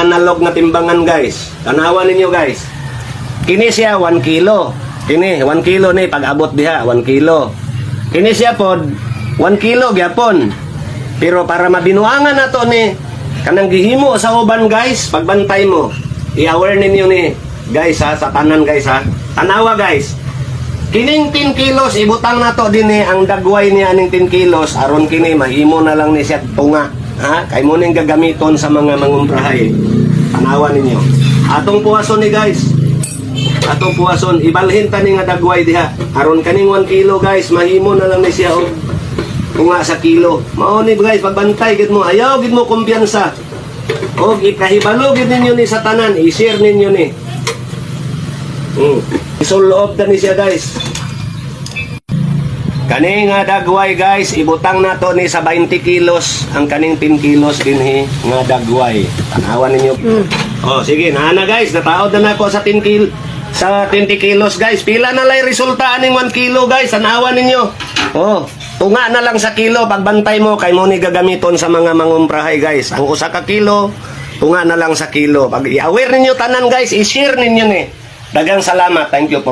analog na timbangan guys. Tanawan ninyo guys. Kini siya 1 kilo. Kini 1 kilo ni pag abot diha 1 kilo. Kini siya pod 1 kilo gyapon. Pero para mabinuangan nato ni kanang gihimo sa uban guys, pagbantay mo. I-aware ninyo ni guys ha, sa tanan guys ha. Tanawa guys. Kining 10 kilos ibutang nato din eh ang dagway niya ning 10 kilos aron kini mahimo na lang ni siya tunga. Ha? Kay mo ning gagamiton sa mga mangumprahay. Tanawa ninyo. Atong puwason ni guys. Atong puwason ibalhin ta ni nga dagway diha. Aron kaning 1 kilo guys mahimo na lang ni siya og tunga sa kilo. Mao ni guys pagbantay gid mo ayaw gid mo kumpiyansa. Og ikahibalo gid ninyo ni sa tanan, i-share ninyo ni. Hmm. Isuloob na ni siya guys. Kani nga dagway guys, ibutang na to ni sa 20 kilos ang kaning 10 kilos dinhi nga dagway. Tanawan ninyo. Oh, sige, naana guys, nataod na nako sa 10 kil sa 20 kilos guys. Pila na lay resulta aning 1 kilo guys, tanawan ninyo. Oh, tunga na lang sa kilo pagbantay mo kay mo ni gagamiton sa mga mangumprahay guys. Ang usa ka kilo, tunga na lang sa kilo. Pag i-aware ninyo tanan guys, i-share ninyo ni. Dagang salamat. Thank you for